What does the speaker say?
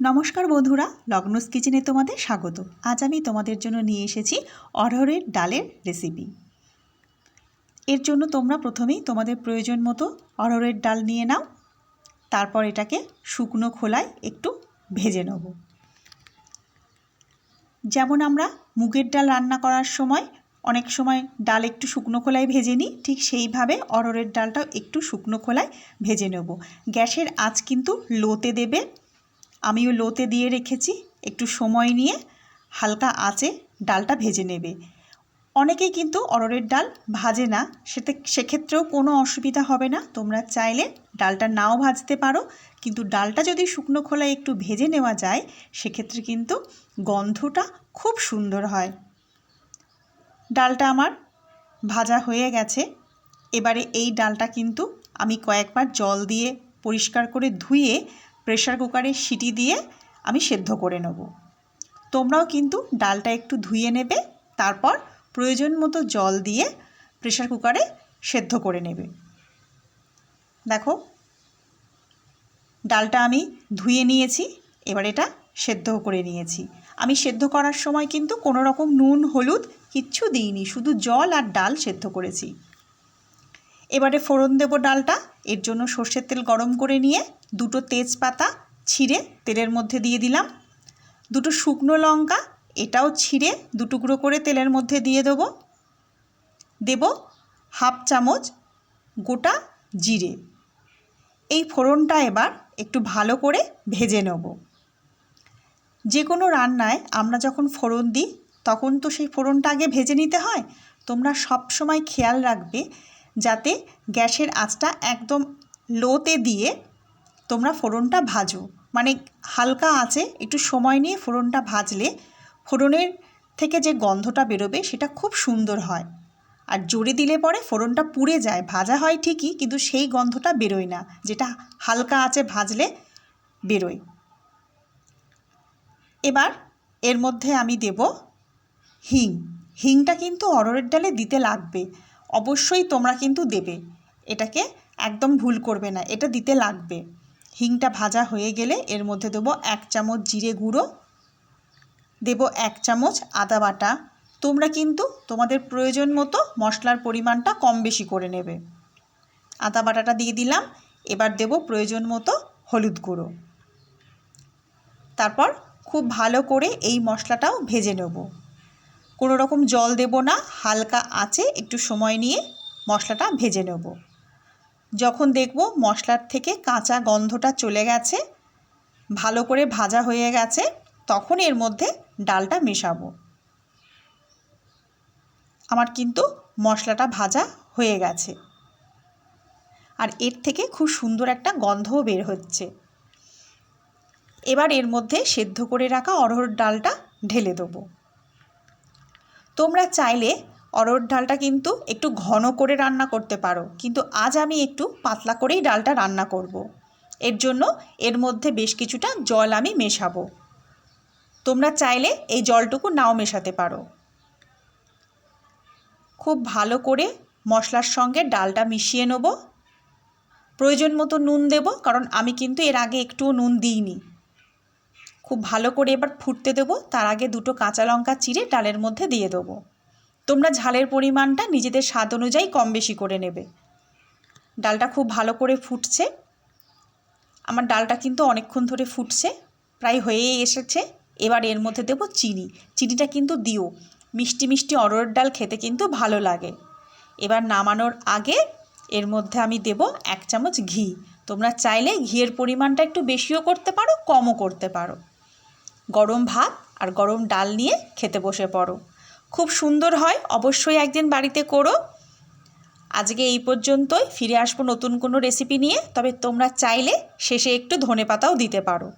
নমস্কার বন্ধুরা, লগ্নস কিচেনে তোমাদের স্বাগত। আজ আমি তোমাদের জন্য নিয়ে এসেছি অরহরের ডালের রেসিপি এর জন্য তোমরা প্রথমেই তোমাদের প্রয়োজন মতো অরহরের ডাল নিয়ে নাও, তারপর এটাকে শুকনো খোলায় একটু ভেজে নেব। যেমন আমরা মুগের ডাল রান্না করার সময়, অনেক সময় ডাল একটু শুকনো খোলায় ভেজে নিই, ঠিক সেইভাবে অরহরের ডালটাও একটু শুকনো খোলায় ভেজে নেব। গ্যাসের আঁচ কিন্তু লোতে দেবে আমিও লোতে দিয়ে রেখেছি। একটু সময় নিয়ে হালকা আঁচে ডালটা ভেজে নেবে। অনেকেই কিন্তু অরহরের ডাল ভাজে না। সেতে, সেক্ষেত্রেও কোনো অসুবিধা হবে না। তোমরা চাইলে ডালটা নাও ভাজতে পারো। কিন্তু ডালটা যদি শুকনো খোলায় একটু ভেজে নেওয়া যায়, সেক্ষেত্রে কিন্তু গন্ধটা খুব সুন্দর হয়। ডালটা আমার ভাজা হয়ে গেছে। এবারে এই ডালটা কিন্তু আমি কয়েকবার জল দিয়ে পরিষ্কার করে ধুয়ে প্রেশার কুকারে সিটি দিয়ে আমি সেদ্ধ করে নেব। তোমরাও কিন্তু ডালটা একটু ধুয়ে নেবে, তারপর প্রয়োজন মতো জল দিয়ে প্রেশার কুকারে সেদ্ধ করে নেবে। দেখো, ডালটা আমি ধুয়ে নিয়েছি, এবার এটা সেদ্ধ করে নিয়েছি। আমি সেদ্ধ করার সময় কিন্তু কোনো রকম নুন, হলুদ কিচ্ছু দিইনি, শুধু জল আর ডাল সেদ্ধ করেছি। এবারে ফোড়ন দেবো ডালটা এর জন্য সর্ষের তেল গরম করে নিয়ে দুটো তেজপাতা ছিঁড়ে তেলের মধ্যে দিয়ে দিলাম। দুটো শুকনো লঙ্কা, এটাও ছিঁড়ে দুটুকরো করে তেলের মধ্যে দিয়ে দেবো। দেব হাফ চামচ গোটা জিরে। এই ফোড়নটা এবার একটু ভালো করে ভেজে নেব। যে কোনো রান্নায় আমরা যখন ফোড়ন দিই, তখন তো সেই ফোড়নটা আগে ভেজে নিতে হয়। তোমরা সব সময় খেয়াল রাখবে যাতে গ্যাসের আঁচটা একদম লোতে দিয়ে তোমরা ফোড়নটা ভাজো। মানে হালকা আঁচে একটু সময় নিয়ে ফোড়নটা ভাজলে ফোড়নের থেকে যে গন্ধটা বেরোবে সেটা খুব সুন্দর হয়। আর জোরে দিলে পরে ফোড়নটা পুড়ে যায়। ভাজা হয় ঠিকই, কিন্তু সেই গন্ধটা বেরোয় না, যেটা হালকা আঁচে ভাজলে বেরোয়। এবার এর মধ্যে আমি দেব হিং। হিংটা কিন্তু অরহরের ডালে দিতে লাগবে। অবশ্যই তোমরা কিন্তু দেবে। এটাকে একদম ভুল করবে না, এটা দিতে লাগবে। হিংটা ভাজা হয়ে গেলে এর মধ্যে দেবো এক চামচ জিরে গুঁড়ো, দেব এক চামচ আদা বাটা। তোমরা কিন্তু তোমাদের প্রয়োজন মতো মশলার পরিমাণটা কম বেশি করে নেবে। আদা বাটাটা দিয়ে দিলাম, এবার দেব প্রয়োজন মতো হলুদ গুঁড়ো। তারপর খুব ভালো করে এই মশলাটাও ভেজে নেব। কোনো রকম জল দেব না, হালকা আঁচে একটু সময় নিয়ে মশলাটা ভেজে নেব। যখন দেখব মশলার থেকে কাঁচা গন্ধটা চলে গেছে, ভালো করে ভাজা হয়ে গেছে, তখন এর মধ্যে ডালটা মেশাবো। আমার কিন্তু মশলাটা ভাজা হয়ে গেছে। আর এর থেকে খুব সুন্দর একটা গন্ধও বের হচ্ছে। এবার এর মধ্যে সেদ্ধ করে রাখা অরহর ডালটা ঢেলে দেবো। তোমরা চাইলে অরহর ডালটা কিন্তু একটু ঘন করে রান্না করতে পারো। কিন্তু আজ আমি একটু পাতলা করেই ডালটা রান্না করব। এর জন্য এর মধ্যে বেশ কিছুটা জল আমি মেশাবো। তোমরা চাইলে এই জলটুকু নাও মেশাতে পারো। খুব ভালো করে মশলার সঙ্গে ডালটা মিশিয়ে নেব। প্রয়োজন মতো নুন দেব, কারণ আমি কিন্তু এর আগে একটুও নুন দিইনি। খুব ভালো করে এবার ফুটতে দেবো। তার আগে দুটো কাঁচা লঙ্কা চিড়ে ডালের মধ্যে দিয়ে দেবো। তোমরা ঝালের পরিমাণটা নিজেদের স্বাদ অনুযায়ী কম বেশি করে নেবে। ডালটা খুব ভালো করে ফুটছে। আমার ডালটা কিন্তু অনেকক্ষণ ধরে ফুটছে, প্রায় হয়েই এসেছে। এবার এর মধ্যে দেবো চিনি। চিনিটা কিন্তু দিও। মিষ্টি মিষ্টি অরহর ডাল খেতে কিন্তু ভালো লাগে। এবার নামানোর আগে এর মধ্যে আমি দেব এক চামচ ঘি। তোমরা চাইলে ঘিয়ের পরিমাণটা একটু বেশিও করতে পারো, কমও করতে পারো। গরম ভাত আর গরম ডাল নিয়ে খেতে বসে পড়ো। খুব সুন্দর হয়, অবশ্যই একদিন বাড়িতে করো। আজকে এই পর্যন্তই, ফিরে আসব নতুন কোনো রেসিপি নিয়ে, তবে তোমরা চাইলে শেষে একটু ধনে পাতাও দিতে পারো।